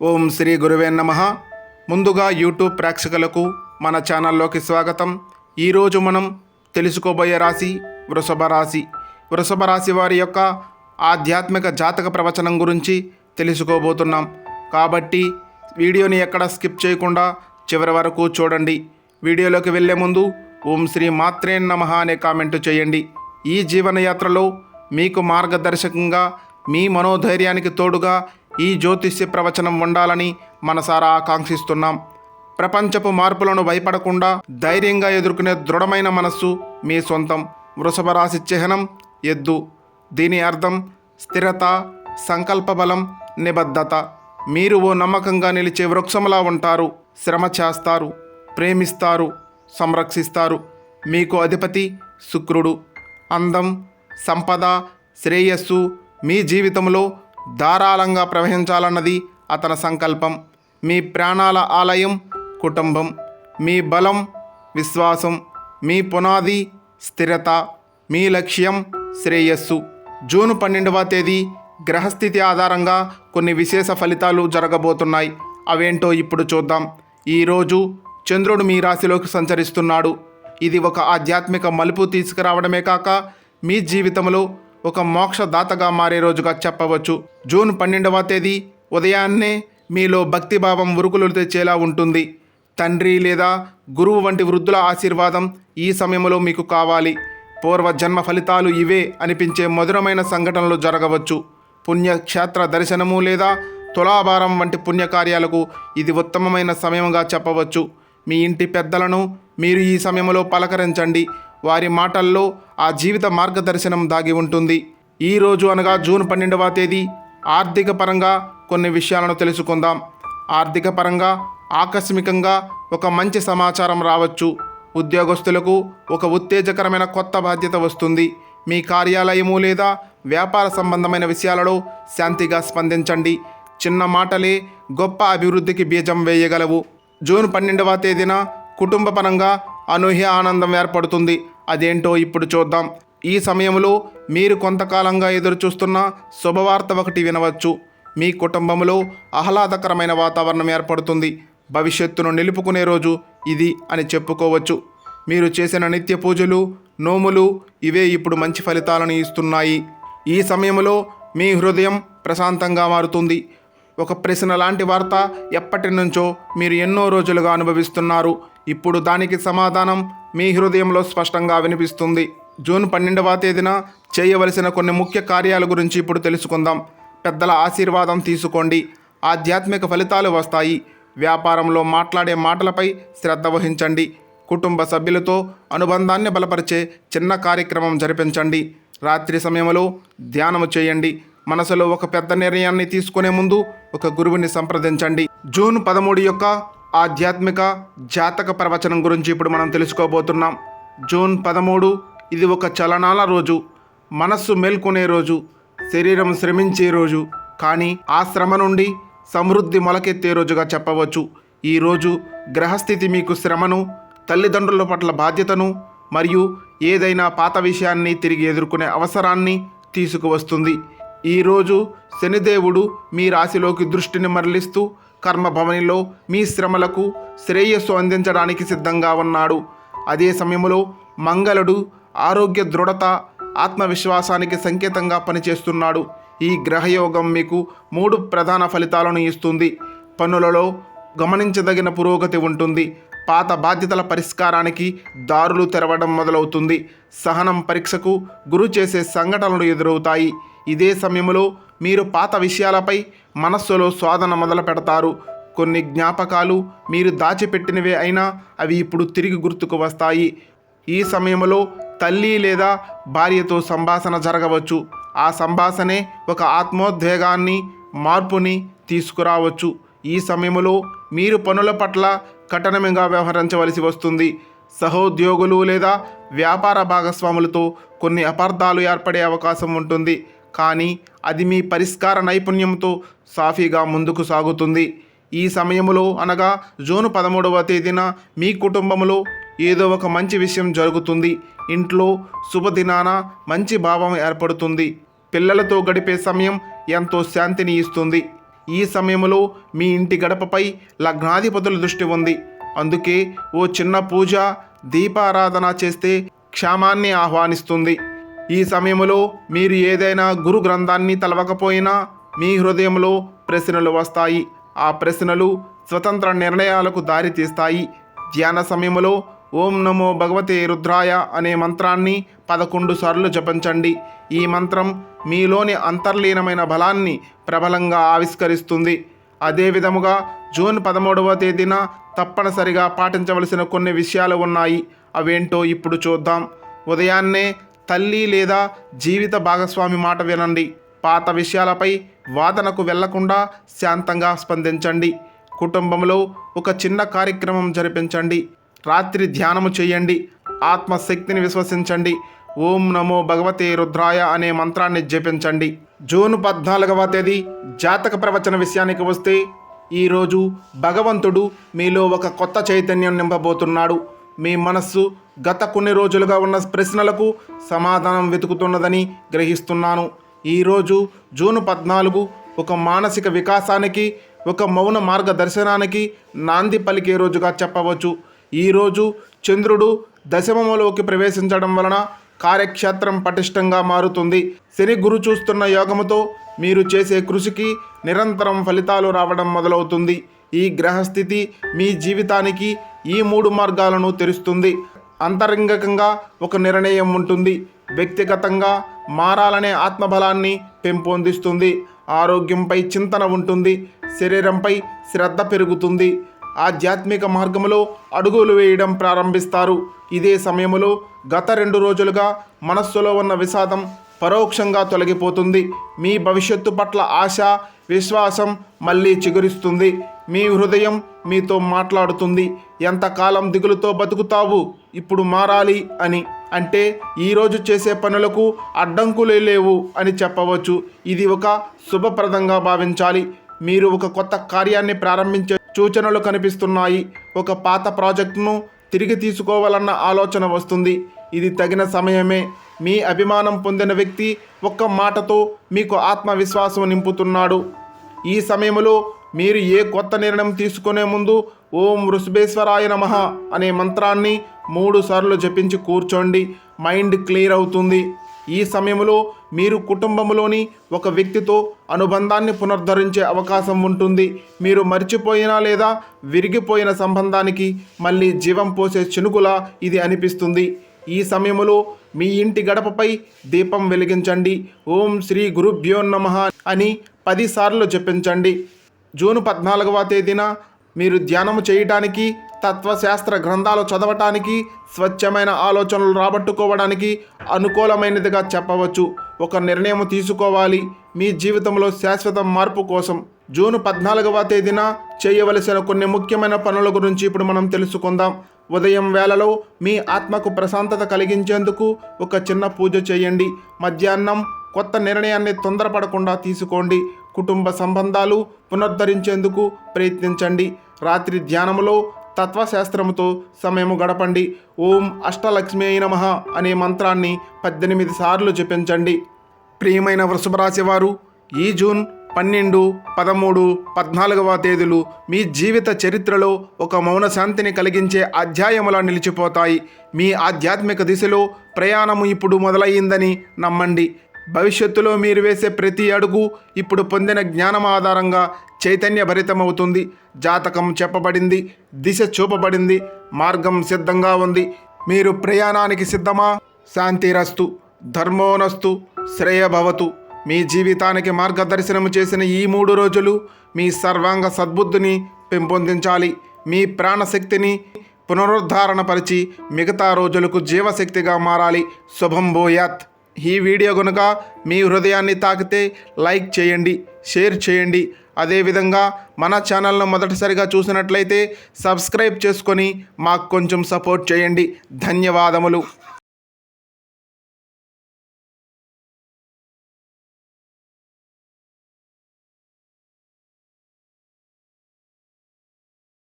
ఓం శ్రీ గురువే నమ. ముందుగా యూట్యూబ్ ప్రేక్షకులకు మన ఛానల్లోకి స్వాగతం. ఈరోజు మనం తెలుసుకోబోయే రాశి వృషభ రాశి. వృషభ రాశి వారి యొక్క ఆధ్యాత్మిక జాతక ప్రవచనం గురించి తెలుసుకోబోతున్నాం. కాబట్టి వీడియోని ఎక్కడ స్కిప్ చేయకుండా చివరి వరకు చూడండి. వీడియోలోకి వెళ్ళే ముందు ఓం శ్రీ మాత్రే నమ అనే కామెంటు చేయండి. ఈ జీవనయాత్రలో మీకు మార్గదర్శకంగా మీ మనోధైర్యానికి తోడుగా ఈ జ్యోతిష్య ప్రవచనం ఉండాలని మనసారా ఆకాంక్షిస్తున్నాం. ప్రపంచపు మార్పులను భయపడకుండా ధైర్యంగా ఎదుర్కొనే దృఢమైన మనస్సు మీ సొంతం. వృషభ రాశి చిహ్నం ఎద్దు. దీని అర్థం స్థిరత సంకల్ప బలం నిబద్ధత. మీరు ఓ నమ్మకంగా నిలిచే వృక్షంలా ఉంటారు. శ్రమ చేస్తారు ప్రేమిస్తారు సంరక్షిస్తారు. మీకు అధిపతి శుక్రుడు. అందం సంపద శ్రేయస్సు మీ జీవితంలో ధారాళంగా ప్రవహించాలన్నది అతని సంకల్పం. మీ ప్రాణాల ఆలయం కుటుంబం మీ బలం విశ్వాసం మీ పునాది స్థిరత మీ లక్ష్యం శ్రేయస్సు. జూన్ పన్నెండవ తేదీ గ్రహస్థితి ఆధారంగా కొన్ని విశేష ఫలితాలు జరగబోతున్నాయి. అవేంటో ఇప్పుడు చూద్దాం. ఈరోజు చంద్రుడు మీ రాశిలోకి సంచరిస్తున్నాడు. ఇది ఒక ఆధ్యాత్మిక మలుపు తీసుకురావడమే కాక మీ జీవితంలో ఒక మోక్షదాతగా మారే రోజుగా చెప్పవచ్చు. జూన్ పన్నెండవ తేదీ ఉదయాన్నే మీలో భక్తిభావం ఉరుకులు తెచ్చేలా ఉంటుంది. తండ్రి లేదా గురువు వంటి వృద్ధుల ఆశీర్వాదం ఈ సమయంలో మీకు కావాలి. పూర్వ జన్మ ఫలితాలు ఇవే అనిపించే మధురమైన సంఘటనలు జరగవచ్చు. పుణ్యక్షేత్ర దర్శనము లేదా తులాభారం వంటి పుణ్యకార్యాలకు ఇది ఉత్తమమైన సమయంగా చెప్పవచ్చు. మీ ఇంటి పెద్దలను మీరు ఈ సమయంలో పలకరించండి. వారి మాటల్లో ఆ జీవిత మార్గదర్శనం దాగి ఉంటుంది. ఈ రోజు అనగా జూన్ పన్నెండవ తేదీ ఆర్థిక పరంగా కొన్ని విషయాలను తెలుసుకుందాం. ఆర్థిక పరంగా ఆకస్మికంగా ఒక మంచి సమాచారం రావచ్చు. ఉద్యోగస్తులకు ఒక ఉత్తేజకరమైన కొత్త బాధ్యత వస్తుంది. మీ కార్యాలయము లేదా వ్యాపార సంబంధమైన విషయాలలో శాంతిగా స్పందించండి. చిన్న మాటలే గొప్ప అభివృద్ధికి బీజం వేయగలవు. జూన్ పన్నెండవ తేదీన కుటుంబ పరంగా అనూహ్య ఆనందం ఏర్పడుతుంది. అదేంటో ఇప్పుడు చూద్దాం. ఈ సమయంలో మీరు కొంతకాలంగా ఎదురుచూస్తున్న శుభవార్త ఒకటి వినవచ్చు. మీ కుటుంబంలో ఆహ్లాదకరమైన వాతావరణం ఏర్పడుతుంది. భవిష్యత్తును నిలుపుకునే రోజు ఇది అని చెప్పుకోవచ్చు. మీరు చేసిన నిత్య పూజలు నోములు ఇవే ఇప్పుడు మంచి ఫలితాలను ఇస్తున్నాయి. ఈ సమయంలో మీ హృదయం ప్రశాంతంగా మారుతుంది. ఒక ప్రశ్న లాంటి వార్త ఎప్పటి నుంచో మీరు ఎన్నో రోజులుగా అనుభవిస్తున్నారు. ఇప్పుడు దానికి సమాధానం మీ హృదయంలో స్పష్టంగా వినిపిస్తుంది. జూన్ పన్నెండవ తేదీన చేయవలసిన కొన్ని ముఖ్య కార్యాల గురించి ఇప్పుడు తెలుసుకుందాం. పెద్దల ఆశీర్వాదం తీసుకోండి. ఆధ్యాత్మిక ఫలితాలు వస్తాయి. వ్యాపారంలో మాట్లాడే మాటలపై శ్రద్ధ వహించండి. కుటుంబ సభ్యులతో అనుబంధాన్ని బలపరిచే చిన్న కార్యక్రమం జరిపించండి. రాత్రి సమయంలో ధ్యానము చేయండి. మనసులో ఒక పెద్ద నిర్ణయాన్ని తీసుకునే ముందు ఒక గురువుని సంప్రదించండి. జూన్ పదమూడు యొక్క ఆధ్యాత్మిక జాతక ప్రవచనం గురించి ఇప్పుడు మనం తెలుసుకోబోతున్నాం. జూన్ పదమూడు ఇది ఒక చలనాల రోజు. మనస్సు మేల్కొనే రోజు. శరీరం శ్రమించే రోజు. కానీ ఆ శ్రమ నుండి సమృద్ధి మొలకెత్తే రోజుగా చెప్పవచ్చు. ఈ రోజు గ్రహస్థితి మీకు శ్రమను తల్లిదండ్రుల పట్ల బాధ్యతను మరియు ఏదైనా పాత విషయాన్ని తిరిగి ఎదుర్కొనే అవసరాన్ని తీసుకువస్తుంది. ఈరోజు శనిదేవుడు మీ రాశిలోకి దృష్టిని మరలిస్తూ కర్మభవనిలో మీ శ్రమలకు శ్రేయస్సు అందించడానికి సిద్ధంగా ఉన్నాడు. అదే సమయంలో మంగళుడు ఆరోగ్య దృఢత ఆత్మవిశ్వాసానికి సంకేతంగా పనిచేస్తున్నాడు. ఈ గ్రహయోగం మీకు మూడు ప్రధాన ఫలితాలను ఇస్తుంది. పనులలో గమనించదగిన పురోగతి ఉంటుంది. పాత బాధ్యతల పరిష్కారానికి దారులు తెరవడం మొదలవుతుంది. సహనం పరీక్షకు గురు చేసే సంఘటనలు ఎదురవుతాయి. ఇదే సమయంలో మీరు పాత విషయాలపై మనస్సులో స్వాదన మొదలు పెడతారు. కొన్ని జ్ఞాపకాలు మీరు దాచిపెట్టినవే అయినా అవి ఇప్పుడు తిరిగి గుర్తుకు వస్తాయి. ఈ సమయంలో తల్లి లేదా భార్యతో సంభాషణ జరగవచ్చు. ఆ సంభాషణే ఒక ఆత్మోద్వేగాన్ని మార్పుని తీసుకురావచ్చు. ఈ సమయంలో మీరు పనుల పట్ల కఠినంగా వ్యవహరించవలసి వస్తుంది. సహోద్యోగులు లేదా వ్యాపార భాగస్వాములతో కొన్ని అపార్థాలు ఏర్పడే అవకాశం ఉంటుంది. కానీ అది మీ పరిష్కార నైపుణ్యంతో సాఫీగా ముందుకు సాగుతుంది. ఈ సమయంలో అనగా జూన్ పదమూడవ తేదీన మీ కుటుంబంలో ఏదో ఒక మంచి విషయం జరుగుతుంది. ఇంట్లో శుభదినాన మంచి భావం ఏర్పడుతుంది. పిల్లలతో గడిపే సమయం ఎంతో శాంతిని ఇస్తుంది. ఈ సమయంలో మీ ఇంటి గడపపై లగ్నాధిపతుల దృష్టి ఉంది. అందుకే ఓ చిన్న పూజ దీపారాధన చేస్తే క్షామాన్ని ఆహ్వానిస్తుంది. ఈ సమయంలో మీరు ఏదైనా గురు గ్రంథాన్ని తలవకపోయినా మీ హృదయంలో ప్రశ్నలు వస్తాయి. ఆ ప్రశ్నలు స్వతంత్ర నిర్ణయాలకు దారితీస్తాయి ధ్యాన సమయంలో ఓం నమో భగవతే రుద్రాయ అనే మంత్రాన్ని పదకొండు సార్లు జపించండి. ఈ మంత్రం మీలోని అంతర్లీనమైన బలాన్ని ప్రబలంగా ఆవిష్కరిస్తుంది. అదే విధముగా జూన్ పదమూడవ తేదీన తప్పనిసరిగా పాటించవలసిన కొన్ని విషయాలు ఉన్నాయి. అవేంటో ఇప్పుడు చూద్దాం. ఉదయాన్నే తల్లి లేదా జీవిత భాగస్వామి మాట వినండి. పాత విషయాలపై వాదనకు వెళ్ళకుండా శాంతంగా స్పందించండి. కుటుంబంలో ఒక చిన్న కార్యక్రమం జరిపించండి. రాత్రి ధ్యానము చేయండి. ఆత్మశక్తిని విశ్వసించండి. ఓం నమో భగవతే రుద్రాయ అనే మంత్రాన్ని జపించండి. జూన్ పద్నాలుగవ తేదీ జాతక ప్రవచన విషయానికి వస్తే ఈరోజు భగవంతుడు మీలో ఒక కొత్త చైతన్యం నింపబోతున్నాడు. మీ మనస్సు గత కొన్ని రోజులుగా ఉన్న ప్రశ్నలకు సమాధానం వెతుకుతున్నదని గ్రహిస్తున్నాను. ఈరోజు జూన్ పద్నాలుగు ఒక మానసిక వికాసానికి ఒక మౌన మార్గదర్శనానికి నాంది పలికే రోజుగా చెప్పవచ్చు. ఈరోజు చంద్రుడు దశమములోకి ప్రవేశించడం వలన కార్యక్షేత్రం పటిష్టంగా మారుతుంది. శని గురు చూస్తున్న యోగముతో మీరు చేసే కృషికి నిరంతరం ఫలితాలు రావడం మొదలవుతుంది. ఈ గ్రహస్థితి మీ జీవితానికి ఈ మూడు మార్గాలను తెరుస్తుంది. అంతరంగికంగా ఒక నిర్ణయం ఉంటుంది. వ్యక్తిగతంగా మారాలనే ఆత్మబలాన్ని పెంపొందిస్తుంది. ఆరోగ్యంపై చింతన ఉంటుంది. శరీరంపై శ్రద్ధ పెరుగుతుంది. ఆధ్యాత్మిక మార్గంలో అడుగులు వేయడం ప్రారంభిస్తారు. ఇదే సమయంలో గత రెండు రోజులుగా మనస్సులో ఉన్న విషాదం పరోక్షంగా తొలగిపోతుంది. మీ భవిష్యత్తు పట్ల ఆశ విశ్వాసం మళ్ళీ చిగురిస్తుంది. మీ హృదయం మీతో మాట్లాడుతుంది. ఎంతకాలం దిగులుతో బతుకుతావు? ఇప్పుడు మారాలి అని. అంటే ఈరోజు చేసే పనులకు అడ్డంకులే లేవు అని చెప్పవచ్చు. ఇది ఒక శుభప్రదంగా భావించాలి. మీరు ఒక కొత్త కార్యాన్ని ప్రారంభించే సూచనలు కనిపిస్తున్నాయి. ఒక పాత ప్రాజెక్టును తిరిగి తీసుకోవాలన్న ఆలోచన వస్తుంది. ఇది తగిన సమయమే. మీ అభిమానం పొందిన వ్యక్తి ఒక్క మాటతో మీకు ఆత్మవిశ్వాసం నింపుతున్నాడు. ఈ సమయంలో మీరు ఏ కొత్త నిర్ణయం తీసుకునే ముందు ఓం వృషభేశ్వరాయ నమః అనే మంత్రాన్ని మూడు సార్లు జపించి కూర్చోండి. మైండ్ క్లియర్ అవుతుంది. ఈ సమయంలో మీరు కుటుంబంలోని ఒక వ్యక్తితో అనుబంధాన్ని పునరుద్ధరించే అవకాశం ఉంటుంది. మీరు మర్చిపోయిన లేదా విరిగిపోయిన సంబంధానికి మళ్ళీ జీవం పోసే చినుకులా ఇది అనిపిస్తుంది. ఈ సమయంలో మీ ఇంటి గడపపై దీపం వెలిగించండి. ఓం శ్రీ గురుభ్యో నమ అని పదిసార్లు జపించండి. జూన్ పద్నాలుగవ తేదీన మీరు ధ్యానము చేయటానికి తత్వశాస్త్ర గ్రంథాలు చదవటానికి స్వచ్ఛమైన ఆలోచనలు రాబట్టుకోవడానికి అనుకూలమైనదిగా చెప్పవచ్చు. ఒక నిర్ణయం తీసుకోవాలి. మీ జీవితంలో శాశ్వత మార్పు కోసం జూన్ పద్నాలుగవ తేదీన చేయవలసిన కొన్ని ముఖ్యమైన పనుల గురించి ఇప్పుడు మనం తెలుసుకుందాం. ఉదయం వేళలో మీ ఆత్మకు ప్రశాంతత కలిగించేందుకు ఒక చిన్న పూజ చేయండి. మధ్యాహ్నం కొత్త నిర్ణయాన్ని తొందరపడకుండా తీసుకోండి. కుటుంబ సంబంధాలు పునరుద్ధరించేందుకు ప్రయత్నించండి. రాత్రి ధ్యానములో తత్వశాస్త్రముతో సమయము గడపండి. ఓం అష్టలక్ష్మి అయిన మహ అనే మంత్రాన్ని పద్దెనిమిది సార్లు జపించండి. ప్రియమైన వృషభ వారు ఈ జూన్ పన్నెండు పదమూడు పద్నాలుగవ తేదీలు మీ జీవిత చరిత్రలో ఒక మౌన శాంతిని కలిగించే అధ్యాయములా నిలిచిపోతాయి. మీ ఆధ్యాత్మిక దిశలో ప్రయాణము ఇప్పుడు మొదలయ్యిందని నమ్మండి. భవిష్యత్తులో మీరు వేసే ప్రతి అడుగు ఇప్పుడు పొందిన జ్ఞానం ఆధారంగా చైతన్య భరితమవుతుంది జాతకం చెప్పబడింది దిశ చూపబడింది మార్గం సిద్ధంగా ఉంది. మీరు ప్రయాణానికి సిద్ధమా? శాంతిరస్తు ధర్మోనస్తు శ్రేయభవతు. మీ జీవితానికి మార్గదర్శనం చేసిన ఈ మూడు రోజులు మీ సర్వాంగ సద్బుద్ధిని పెంపొందించాలి. మీ ప్రాణశక్తిని పునరుద్ధారణపరిచి మిగతా రోజులకు జీవశక్తిగా మారాలి. శుభం భూయాత్. ఈ వీడియో కనుక మీ హృదయాన్ని తాకితే లైక్ చేయండి షేర్ చేయండి. అదేవిధంగా మన ఛానల్ను మొదటిసారిగా చూసినట్లయితే సబ్స్క్రైబ్ చేసుకొని మాకు కొంచెం సపోర్ట్ చేయండి. ధన్యవాదములు.